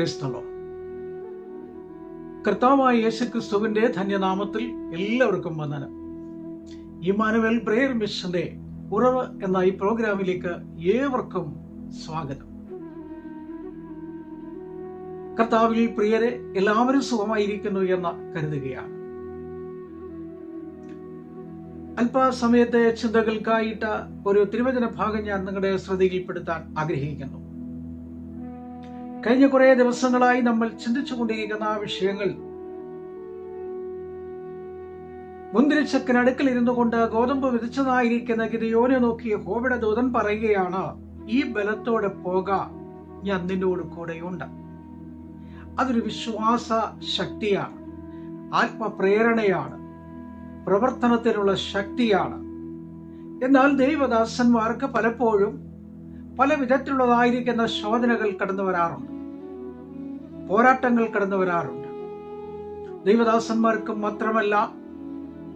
പ്രേസ്തലോ കർത്താവായ യേശുക്രിസ്തുവിന്റെ ധന്യനാമത്തിൽ എല്ലാവർക്കും വന്ദനം. ഇമാനുവൽ പ്രേയർ മിഷന്റെ ഉറവ് എന്ന ഈ പ്രോഗ്രാമിലേക്ക് ഏവർക്കും സ്വാഗതം. കർത്താവിൽ പ്രിയരെ എല്ലാവരും സുഖമായിരിക്കുന്നു എന്ന് കരുതുകയാണ്. അല്പസമയത്തെ ചിന്തകൾക്കായിട്ട് ഒരു തിരുവചന ഭാഗം ഞാൻ നിങ്ങളുടെ ശ്രദ്ധയിൽപ്പെടുത്താൻ ആഗ്രഹിക്കുന്നു. കഴിഞ്ഞ കുറെ ദിവസങ്ങളായി നമ്മൾ ചിന്തിച്ചുകൊണ്ടിരിക്കുന്ന ആ വിഷയങ്ങൾ. മുന്തിരിച്ചക്കിനടുക്കിൽ ഇരുന്നു കൊണ്ട് ഗോതമ്പ് വിധിച്ചതായിരിക്കുന്ന ഗിരിയോനെ നോക്കി ഹോബിയുടെ ദൂതൻ പറയുകയാണ് ഈ ബലത്തോടെ പോക. ഞാൻ നിന്നോട് കൂടെയുണ്ട്. അതൊരു വിശ്വാസ ശക്തിയാണ് ആത്മപ്രേരണയാണ് പ്രവർത്തനത്തിനുള്ള ശക്തിയാണ്. എന്നാൽ ദൈവദാസന്മാർക്ക് പലപ്പോഴും പല വിധത്തിലുള്ളതായിരിക്കുന്ന ശോധനകൾ കടന്നു വരാറുണ്ട്. പോരാട്ടങ്ങൾ കടന്നു വരാറുണ്ട് ദൈവദാസന്മാർക്കും മാത്രമല്ല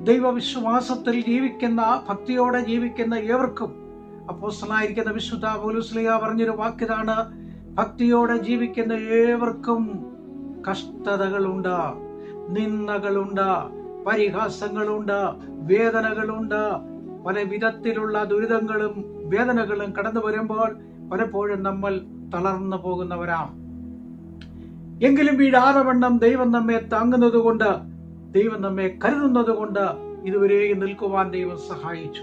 ദൈവവിശ്വാസത്തിൽ ജീവിക്കുന്ന ഭക്തിയോടെ ജീവിക്കുന്ന ഏവർക്കും അപ്പോസ്റ്റലായിരിക്കുന്ന വിശുദ്ധ പോലുസ്ലിയ പറഞ്ഞൊരു വാക്കിതാണ് ഭക്തിയോടെ ജീവിക്കുന്ന ഏവർക്കും കഷ്ടതകളുണ്ട് നിന്ദകളുണ്ട് പരിഹാസങ്ങളുണ്ട് വേദനകളുണ്ട്. പല വിധത്തിലുള്ള ദുരിതങ്ങളും വേദനകളും കടന്നു വരുമ്പോൾ പലപ്പോഴും നമ്മൾ തളർന്നു പോകുന്നവരാം എങ്കിലും വീട് ആറവണ്ണം ദൈവം നമ്മെ താങ്ങുന്നത് കൊണ്ട് ദൈവം നമ്മെ കരുതുന്നത് കൊണ്ട് ഇതുവരെയും നിൽക്കുവാൻ ദൈവം സഹായിച്ചു.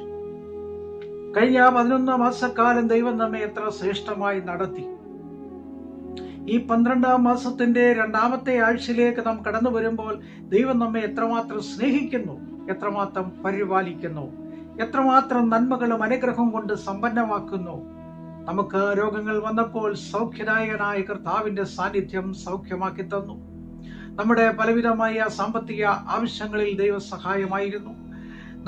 കഴിഞ്ഞ പതിനൊന്നാം മാസക്കാലം ദൈവം നമ്മെ എത്ര ശ്രേഷ്ഠമായി നടത്തി. ഈ പന്ത്രണ്ടാം മാസത്തിന്റെ രണ്ടാമത്തെ ആഴ്ചയിലേക്ക് നാം കടന്നു വരുമ്പോൾ ദൈവം നമ്മെ എത്രമാത്രം സ്നേഹിക്കുന്നു എത്രമാത്രം പരിപാലിക്കുന്നു എത്രമാത്രം നന്മകളും അനുഗ്രഹം കൊണ്ട് സമ്പന്നമാക്കുന്നു നമുക്ക് രോഗങ്ങൾ വന്നപ്പോൾ സൗഖ്യദായകനായ കർത്താവിന്റെ സാന്നിധ്യം സൗഖ്യമാക്കി തന്നു. നമ്മുടെ പലവിധമായ സാമ്പത്തിക ആവശ്യങ്ങളിൽ ദൈവ സഹായമായിരുന്നു.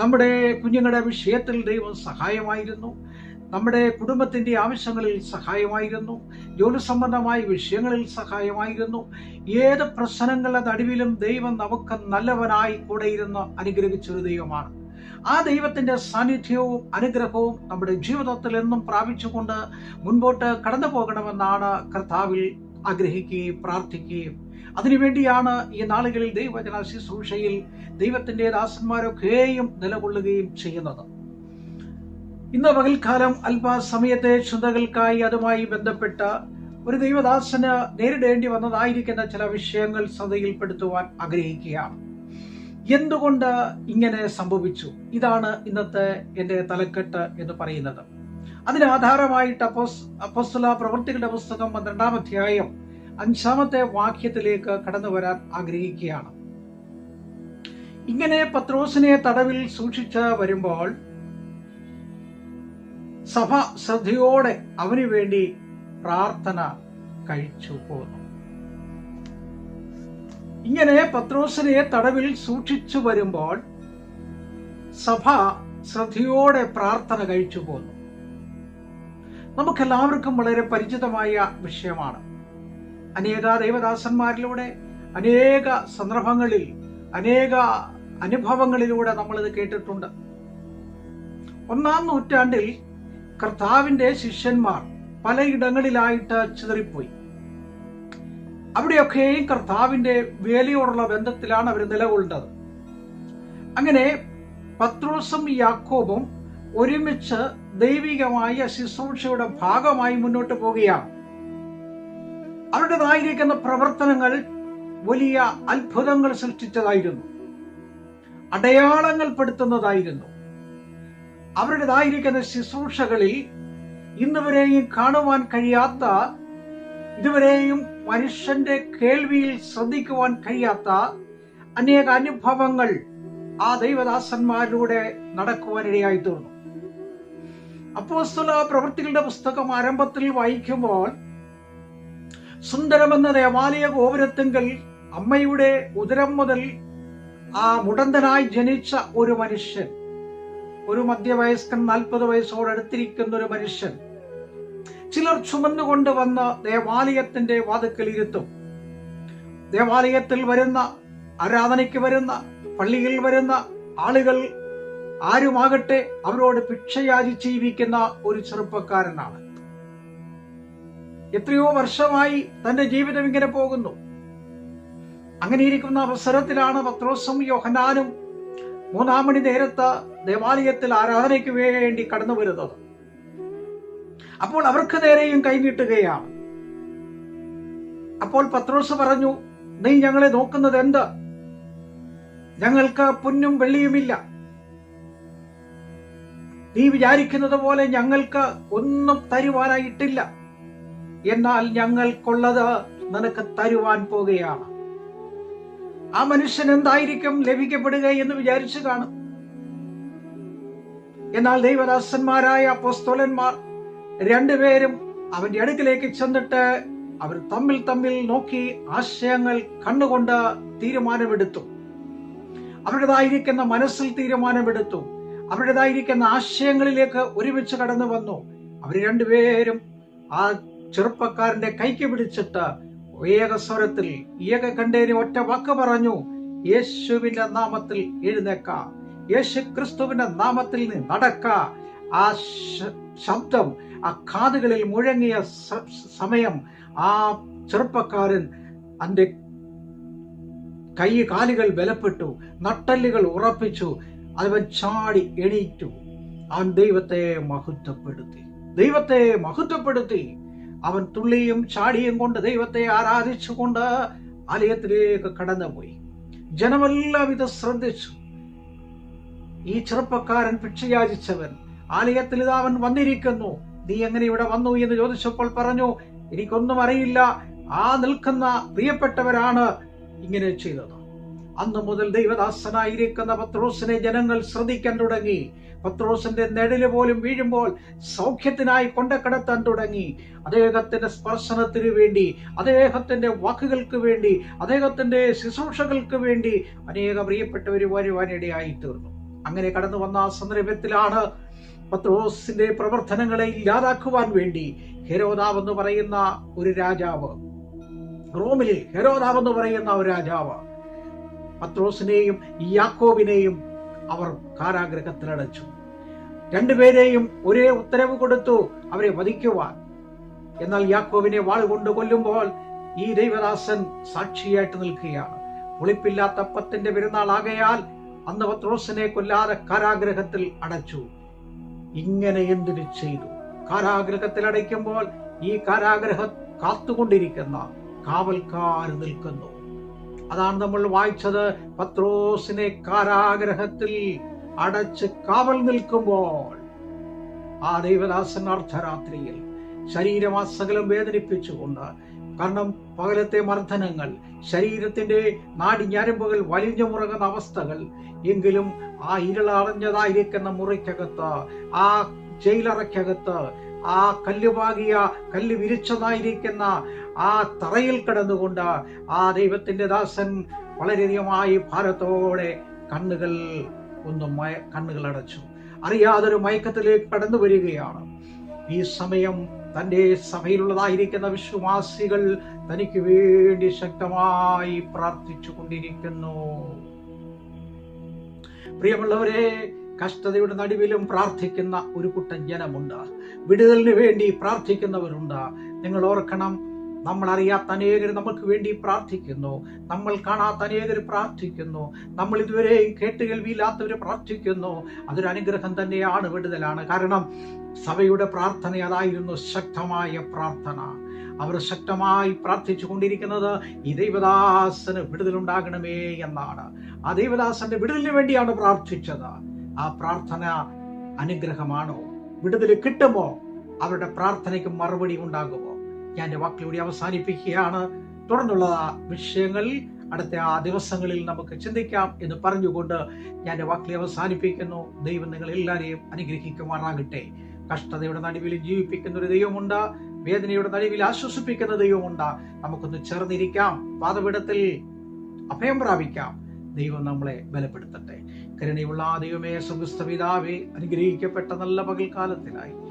നമ്മുടെ കുഞ്ഞുങ്ങളുടെ വിഷയത്തിൽ ദൈവം സഹായമായിരുന്നു. നമ്മുടെ കുടുംബത്തിന്റെ ആവശ്യങ്ങളിൽ സഹായമായിരുന്നു. ജോലി സംബന്ധമായ വിഷയങ്ങളിൽ സഹായമായിരുന്നു. ഏത് പ്രശ്നങ്ങളുടെ നടുവിലും ദൈവം നമുക്ക് നല്ലവനായി കൂടെ ഇരുന്ന് അനുഗ്രഹിച്ചൊരു ദൈവമാണ്. ആ ദൈവത്തിന്റെ സാന്നിധ്യവും അനുഗ്രഹവും നമ്മുടെ ജീവിതത്തിൽ എന്നും പ്രാപിച്ചുകൊണ്ട് മുൻപോട്ട് കടന്നു പോകണമെന്നാണ് കർത്താവിൽ ആഗ്രഹിക്കുകയും പ്രാർത്ഥിക്കുകയും. അതിനുവേണ്ടിയാണ് ഈ നാളുകളിൽ ദൈവവചന ശുശ്രൂഷയിൽ ദൈവത്തിന്റെ ദാസന്മാരൊക്കെയും നിലകൊള്ളുകയും ചെയ്യുന്നത്. ഇന്ന് പകൽക്കാലം അല്പസമയത്തെ ചിന്തകൾക്കായി അതുമായി ബന്ധപ്പെട്ട ഒരു ദൈവദാസന് നേരിടേണ്ടി വന്നതായിരിക്കുന്ന ചില വിഷയങ്ങൾ ശ്രദ്ധയിൽപ്പെടുത്തുവാൻ ആഗ്രഹിക്കുകയാണ്. എന്തുകൊണ്ട് ഇങ്ങനെ സംഭവിച്ചു? ഇതാണ് ഇന്നത്തെ എന്റെ തലക്കെട്ട് എന്ന് പറയുന്നത്. അതിന് ആധാരമായിട്ട് അപ്പോസ് അപ്പോസ്തല പ്രവൃത്തികളുടെ പുസ്തകം പന്ത്രണ്ടാം അധ്യായം അഞ്ചാമത്തെ വാക്യത്തിലേക്ക് കടന്നു വരാൻ ആഗ്രഹിക്കുകയാണ്. ഇങ്ങനെ പത്രോസിനെ തടവിൽ സൂക്ഷിച്ച് വരുമ്പോൾ സഭ ശ്രദ്ധയോടെ അവനു വേണ്ടി പ്രാർത്ഥന കഴിച്ചു പോന്നു. ഇങ്ങനെ പത്രോസിനെ തടവിൽ സൂക്ഷിച്ചു വരുമ്പോൾ സഭ ശ്രദ്ധയോടെ പ്രാർത്ഥന കഴിച്ചു പോന്നു. നമുക്കെല്ലാവർക്കും വളരെ പരിചിതമായ വിഷയമാണ്. അനേക ദൈവദാസന്മാരിലൂടെ അനേക സന്ദർഭങ്ങളിൽ അനേക അനുഭവങ്ങളിലൂടെ നമ്മളിത് കേട്ടിട്ടുണ്ട്. ഒന്നാം നൂറ്റാണ്ടിൽ കർത്താവിന്റെ ശിഷ്യന്മാർ പലയിടങ്ങളിലായിട്ട് ചിതറിപ്പോയി. അവിടെയൊക്കെയും കർത്താവിന്റെ വേലയോടുള്ള ബന്ധത്തിലാണ് അവർ നിലകൊള്ളുന്നത്. അങ്ങനെ പത്രോസും യാക്കോബും ഒരുമിച്ച് ദൈവികമായ ശുശ്രൂഷയുടെ ഭാഗമായി മുന്നോട്ട് പോവുകയാണ്. അവരുടേതായിരിക്കുന്ന പ്രവർത്തനങ്ങൾ വലിയ അത്ഭുതങ്ങൾ സൃഷ്ടിച്ചതായിരുന്നു. അടയാളങ്ങൾ പെടുത്തുന്നതായിരുന്നു. അവരുടേതായിരിക്കുന്ന ശുശ്രൂഷകളിൽ ഇന്നുവരെയും കാണുവാൻ കഴിയാത്ത ഇതുവരെയും മനുഷ്യന്റെ കേൾവിയിൽ ശ്രദ്ധിക്കുവാൻ കഴിയാത്ത അനേക അനുഭവങ്ങൾ ആ ദൈവദാസന്മാരിലൂടെ നടക്കുവാനിടയായി തീർന്നു. അപ്പോസ്തല പ്രവൃത്തികളുടെ പുസ്തകം ആരംഭത്തിൽ വായിക്കുമ്പോൾ സുന്ദരമെന്ന ദേവാലയ ഗോപുരത്തെങ്കിൽ അമ്മയുടെ ഉദരം മുതൽ ആ മുടന്തനായി ജനിച്ച ഒരു മനുഷ്യൻ ഒരു മധ്യവയസ്കൻ നാൽപ്പത് വയസ്സോടടുത്തിരിക്കുന്ന ഒരു മനുഷ്യൻ ചിലർ ചുമന്നുകൊണ്ട് വന്ന് ദേവാലയത്തിന്റെ വാതുക്കൽ ഇരുത്തും. ദേവാലയത്തിൽ വരുന്ന ആരാധനയ്ക്ക് വരുന്ന പള്ളിയിൽ വരുന്ന ആളുകൾ ആരുമാകട്ടെ അവരോട് ഭിക്ഷയാചി ജീവിക്കുന്ന ഒരു ചെറുപ്പക്കാരനാണ്. എത്രയോ വർഷമായി തന്റെ ജീവിതം ഇങ്ങനെ പോകുന്നു. അങ്ങനെ ഇരിക്കുന്ന അവസരത്തിലാണ് പത്രോസും യോഹനാനും മൂന്നാം മണി നേരത്ത് ദേവാലയത്തിൽ ആരാധനയ്ക്ക് വേണ്ടി കടന്നു വരുന്നത് അപ്പോൾ അവർക്ക് നേരെയും കൈനീട്ടുകയാണ്. അപ്പോൾ പത്രോസ് പറഞ്ഞു നീ ഞങ്ങളെ നോക്കുന്നത് എന്ത്? ഞങ്ങൾക്ക് പൊന്നും വെള്ളിയുമില്ല. നീ വിചാരിക്കുന്നത് പോലെ ഞങ്ങൾക്ക് ഒന്നും തരുവാനായിട്ടില്ല. എന്നാൽ ഞങ്ങൾക്കുള്ളത് നിനക്ക് തരുവാൻ പോകുകയാണ് ആ മനുഷ്യൻ എന്തായിരിക്കും ലഭിക്കപ്പെടുക എന്ന് വിചാരിച്ചു കാണും. എന്നാൽ ദൈവദാസന്മാരായ അപ്പോസ്തോലന്മാർ രണ്ടുപേരും അവന്റെ അടുക്കിലേക്ക് ചെന്നിട്ട് അവർ തമ്മിൽ തമ്മിൽ നോക്കി ആശയങ്ങൾ കണ്ടുകൊണ്ട് തീരുമാനമെടുത്തു. അവരുടേതായിരിക്കുന്ന മനസ്സിൽ തീരുമാനമെടുത്തു. അവരുടേതായിരിക്കുന്ന ആശയങ്ങളിലേക്ക് ഒരുമിച്ച് കടന്നു വന്നു. അവർ രണ്ടുപേരും ആ ചെറുപ്പക്കാരന്റെ കൈക്ക് പിടിച്ചിട്ട് ഏക സ്വരത്തിൽ ഏക കണ്ടേന് ഒറ്റ വാക്ക് പറഞ്ഞു യേശുവിന്റെ നാമത്തിൽ എഴുന്നേക്ക. യേശു ക്രിസ്തുവിന്റെ നാമത്തിൽ നടക്ക. ആ ശബ്ദം ആ കാതുകളിൽ മുഴങ്ങിയ സമയം ആ ചെറുപ്പക്കാരൻ അന്റെ കൈ കാലുകൾ ബലപ്പെട്ടു നട്ടല്ലുകൾ ഉറപ്പിച്ചു അവൻ ചാടി എണീറ്റു. അവൻ ദൈവത്തെ മഹത്വപ്പെടുത്തി. ദൈവത്തെ മഹത്വപ്പെടുത്തി. അവൻ തുള്ളിയും ചാടിയും കൊണ്ട് ദൈവത്തെ ആരാധിച്ചുകൊണ്ട് ആലയത്തിലേക്ക് കടന്നുപോയി. ജനമെല്ലാം ഇത് ശ്രദ്ധിച്ചു. ഈ ചെറുപ്പക്കാരൻ ഭിക്ഷയാചിച്ചവൻ ആലയത്തിൽ ഇതാവൻ വന്നിരിക്കുന്നു. നീ എങ്ങനെ ഇവിടെ വന്നു എന്ന് ചോദിച്ചപ്പോൾ പറഞ്ഞു എനിക്കൊന്നും അറിയില്ല. ആ നിൽക്കുന്ന പ്രിയപ്പെട്ടവരാണ് ഇങ്ങനെ ചെയ്തത്. അന്നു മുതൽ ദൈവദാസനായിരിക്കുന്ന പത്രോസിനെ ജനങ്ങൾ ശ്രദ്ധിക്കാൻ തുടങ്ങി. പത്രോസിന്റെ നെഴൽ പോലും വീഴുമ്പോൾ സൗഖ്യത്തിനായി കൊണ്ടക്കടത്താൻ തുടങ്ങി. അദ്ദേഹത്തിന്റെ സ്പർശനത്തിന് വേണ്ടി അദ്ദേഹത്തിന്റെ വാക്കുകൾക്ക് വേണ്ടി അദ്ദേഹത്തിന്റെ ശുശ്രൂഷകൾക്ക് വേണ്ടി അനേക പ്രിയപ്പെട്ടവർ വരുവാനിടയായി തീർന്നു. അങ്ങനെ കടന്നു വന്ന ആ സന്ദർഭത്തിലാണ് പത്രോസിന്റെ പ്രവർത്തനങ്ങളെ ഇല്ലാതാക്കുവാൻ വേണ്ടി ഹെരോദാവ് എന്ന് പറയുന്ന ഒരു രാജാവ്. റോമിൽ ഹെരോദാവ് എന്ന് പറയുന്ന ഒരു രാജാവ്. പത്രോസിനെയും യാക്കോബിനെയും അവർ കാരാഗ്രഹത്തിലടച്ചു രണ്ടുപേരെയും ഒരേ ഉത്തരവ് കൊടുത്തു അവരെ വധിക്കുവാൻ. എന്നാൽ യാക്കോബിനെ വാളുകൊണ്ട് കൊല്ലുമ്പോൾ ഈ ദൈവദാസൻ സാക്ഷിയായിട്ട് നിൽക്കുകയാണ്. പുളിപ്പില്ലാത്ത പെരുന്നാൾ പെരുന്നാളാകയാൽ അന്ന് പത്രോസിനെ കൊല്ലാതെ കാരാഗ്രഹത്തിൽ അടച്ചു. ഇങ്ങനെ എന്തിനു ചെയ്തു? കാരാഗ്രഹത്തിൽ അടയ്ക്കുമ്പോൾ ഈ കാരാഗ്രഹ കാത്തുകൊണ്ടിരിക്കുന്ന കാവൽക്കാർ നിൽക്കുന്നു. അതാണ് നമ്മൾ വായിച്ചത്. പത്രോസിനെ കാരാഗ്രഹത്തിൽ അടച്ച് കാവൽ നിൽക്കുമ്പോൾ ആ ദൈവദാസൻ അർദ്ധരാത്രിയിൽ ശരീരമാസകലം വേദനിപ്പിച്ചുകൊണ്ട് കാരണം പകലത്തെ മർദ്ദനങ്ങൾ ശരീരത്തിന്റെ നാടിഞ്ഞരമ്പുകൾ വലിഞ്ഞു മുറങ്ങുന്ന അവസ്ഥകൾ എങ്കിലും ആ ഇരുളറിഞ്ഞതായിരിക്കുന്ന മുറിക്കകത്ത് ആ ജയിലറയ്ക്കകത്ത് ആ കല്ലുപാകിയ കല്ല് വിരിച്ചതായിരിക്കുന്ന ആ തറയിൽ കിടന്നുകൊണ്ട് ആ ദൈവത്തിന്റെ ദാസൻ വളരെയധികമായി ഭാരത്തോടെ കണ്ണുകൾ ഒന്ന് മയ കണ്ണുകൾ അടച്ചു. അറിയാതൊരു മയക്കത്തിലേക്ക് കടന്നു വരികയാണ് ഈ സമയം തന്റെ സഭയിലുള്ളതായിരിക്കുന്ന വിശ്വാസികൾ തനിക്ക് വേണ്ടി ശക്തമായി പ്രാർത്ഥിച്ചു കൊണ്ടിരിക്കുന്നു പ്രിയമുള്ളവരെ കഷ്ടതയുടെ നടുവിലും പ്രാർത്ഥിക്കുന്ന ഒരു കൂട്ടം ജനമുണ്ട്. വിടുതലിന് വേണ്ടി പ്രാർത്ഥിക്കുന്നവരുണ്ട്. നിങ്ങൾ ഓർക്കണം നമ്മൾ അറിയാത്ത അനേകർ നമുക്ക് വേണ്ടി പ്രാർത്ഥിക്കുന്നു. നമ്മൾ കാണാത്ത അനേകർ പ്രാർത്ഥിക്കുന്നു. നമ്മൾ ഇതുവരെയും കേട്ട് കേൾവിയില്ലാത്തവർ പ്രാർത്ഥിക്കുന്നു. അതൊരു അനുഗ്രഹം തന്നെയാണ് വിടുതലാണ്. കാരണം സഭയുടെ പ്രാർത്ഥന അതായിരുന്നു ശക്തമായ പ്രാർത്ഥന. അവർ ശക്തമായി പ്രാർത്ഥിച്ചു കൊണ്ടിരിക്കുന്നത് ഈ ദൈവദാസന് വിടുതലുണ്ടാകണമേ എന്നാണ്. ആ ദൈവദാസന്റെ വിടുതലിന് വേണ്ടിയാണ് പ്രാർത്ഥിച്ചത്. ആ പ്രാർത്ഥന അനുഗ്രഹമാണോ? വിടുതൽ കിട്ടുമോ? അവരുടെ പ്രാർത്ഥനയ്ക്ക് മറുപടി ഉണ്ടാകുമോ? ഞാൻ എന്റെ വാക്കിലൂടെ അവസാനിപ്പിക്കുകയാണ്. തുടർന്നുള്ള വിഷയങ്ങൾ അടുത്ത ആ ദിവസങ്ങളിൽ നമുക്ക് ചിന്തിക്കാം എന്ന് പറഞ്ഞുകൊണ്ട് ഞാൻ എന്റെ വാക്കിലെ അവസാനിപ്പിക്കുന്നു. ദൈവം നിങ്ങൾ എല്ലാവരെയും അനുഗ്രഹിക്കുമാറാകട്ടെ. കഷ്ടതയുടെ നടുവിൽ ജീവിപ്പിക്കുന്ന ഒരു ദൈവമുണ്ട്. വേദനയുടെ നടുവിൽ ആശ്വസിപ്പിക്കുന്ന ദൈവമുണ്ട്. നമുക്കൊന്ന് ചേർന്നിരിക്കാം. പാതപീഠത്തിൽ അഭയം പ്രാപിക്കാം. ദൈവം നമ്മളെ ബലപ്പെടുത്തട്ടെ. കരുണയുള്ള ദൈവമേ സുഗുസ്ത പിതാവേ അനുഗ്രഹിക്കപ്പെട്ട നല്ല പകൽക്കാലത്തിലായി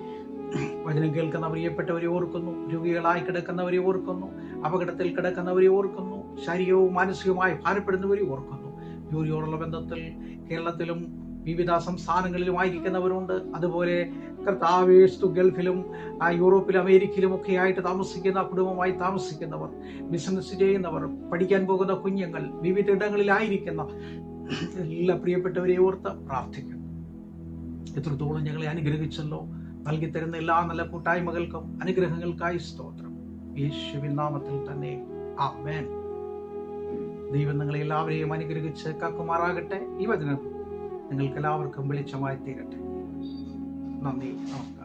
വചനം കേൾക്കുന്ന പ്രിയപ്പെട്ടവരെ ഓർക്കുന്നു രോഗികളായി കിടക്കുന്നവരെ ഓർക്കുന്നു അപകടത്തിൽ കിടക്കുന്നവരെ ഓർക്കുന്നു ശാരീരികവും മാനസികവുമായി ഭാരപ്പെടുന്നവരെ ഓർക്കുന്നു. ജോലിയോടുള്ള ബന്ധത്തിൽ കേരളത്തിലും വിവിധ സംസ്ഥാനങ്ങളിലും ആയിരിക്കുന്നവരുണ്ട്. അതുപോലെ കർത്താവേസ്തു ഗൾഫിലും യൂറോപ്പിലും അമേരിക്കയിലും ഒക്കെ ആയിട്ട് താമസിക്കുന്ന കുടുംബമായി താമസിക്കുന്നവർ ബിസിനസ് ചെയ്യുന്നവർ പഠിക്കാൻ പോകുന്ന കുഞ്ഞുങ്ങൾ വിവിധ ഇടങ്ങളിലായിരിക്കുന്ന എല്ലാ പ്രിയപ്പെട്ടവരെ ഓർത്ത് പ്രാർത്ഥിക്കുന്നു. എത്രത്തോളം ഞങ്ങളെ അനുഗ്രഹിച്ചല്ലോ. നൽകി തരുന്ന എല്ലാ നല്ല കൂട്ടായ്മകൾക്കും അനുഗ്രഹങ്ങൾക്കായി സ്തോത്രം. യേശുവിൻ നാമത്തിൽ തന്നെ. ആമേൻ. ദൈവം നിങ്ങളെ എല്ലാവരെയും അനുഗ്രഹിച്ച് കാക്കുമാറാകട്ടെ. ഈ വചനം നിങ്ങൾക്ക് എല്ലാവർക്കും വെളിച്ചമായി തീരട്ടെ. നന്ദി. നമസ്കാരം.